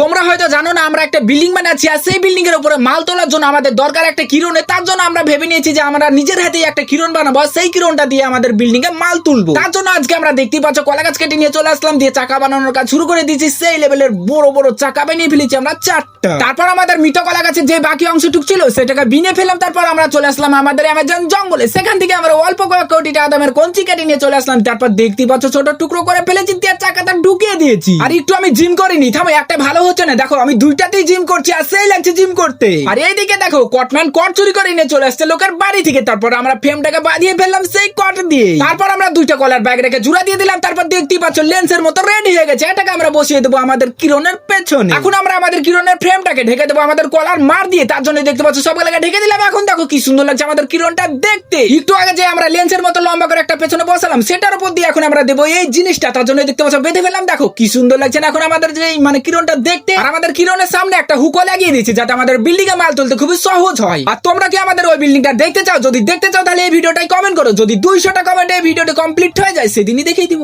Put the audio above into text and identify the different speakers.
Speaker 1: তোমরা হয়তো জানো না, আমরা একটা বিল্ডিং বানাচ্ছি আর সেই বিল্ডিং এর উপরে মাল তোলার জন্য আমাদের দরকার একটা কিরণে তার জন্য আমরা ভেবে নিয়েছি যে আমরা নিজের হাতেই একটা কিরণ বানাবো সেই কিরণটা দিয়ে আমাদের বিল্ডিং এ মাল তুলবো। তার জন্য আজকে আমরা দেখতে পাচ্ছ, কলা গাছ কেটে নিয়ে চলে আসলাম, দিয়ে চাকা বানানোর কাজ শুরু করে দিয়েছি। সেই লেভেলের বড় বড় চাকা বানিয়ে ফেলেছি আমরা চারটা। তারপর আমাদের মৃত কলা গাছের যে বাকি অংশটুক ছিল, সেটাকে বিনে ফেললাম। তারপর আমরা চলে আসলাম আমাদের অ্যামাজন জঙ্গলে। সেখান থেকে আমরা অল্প কয়েক কোটি টাকা কঞ্চি কেটে নিয়ে চলে আসলাম। তারপর দেখতে পাচ্ছ, ছোট টুকরো করে ফেলেছি, দিয়ে চাকাটা ঢুকিয়ে দিয়েছি। আর একটু আমি জিম করিনি থামো, একটা ভালো হচ্ছে না। দেখো, আমি দুইটাতেই জিম করছি আর সেই লাগছে জিম করতে। আর এইদিকে দেখো কটম্যান কট চুরি করে নিয়ে চলে আসছে লোকের বাড়ি থেকে। তারপর আমরা ফ্রেমটাকে বাঁধিয়ে ফেললাম সেই কট দিয়ে। তারপর আমরা দুইটা কলার ব্যাগ রেখে জুড়া দিয়ে দিলাম। তারপর দেখতেই পাচ্ছ লেন্সের মতো রেডি হয়ে গেছে। এটাকে আমরা বসিয়ে দেবো আমাদের কিরণের পেছনে। এখন আমরা আমাদের কিরণের ফ্রেমটাকে ঢেকে দেবো আমাদের কলার মার দিয়ে। তার জন্য দেখতে পাচ্ছ সবগুলোকে ঢেকে দিলাম। এখন দেখো কি সুন্দর লাগছে আমাদের কিরণটা দেখতে। একটু আগে যে আমরা লেন্সের মতো লম্বা করে একটা পেছনে বসালাম, সেটার উপর দিয়ে এখন আমরা দেবো এই জিনিসটা। তার জন্য দেখতে পাচ্ছ, বেঁধে ফেলাম দেখো কি সুন্দর লাগছে না এখন আমাদের যে মানে কিরণটা দেখতে আর আমাদের কিরণের সামনে একটা হুকো লাগিয়ে দিয়েছি, যাতে আমাদের বিল্ডিং এ মাল তুলতে খুবই সহজ হয়। আর তোমরা কি আমাদের ওই বিল্ডিংটা দেখতে চাও? যদি দেখতে চাও, তাহলে এই ভিডিওটাই কমেন্ট করো। যদি দুইশোটা কমেন্ট এই ভিডিওটা কমপ্লিট হয়ে যায়, সেদিনই দেখিয়ে দিব।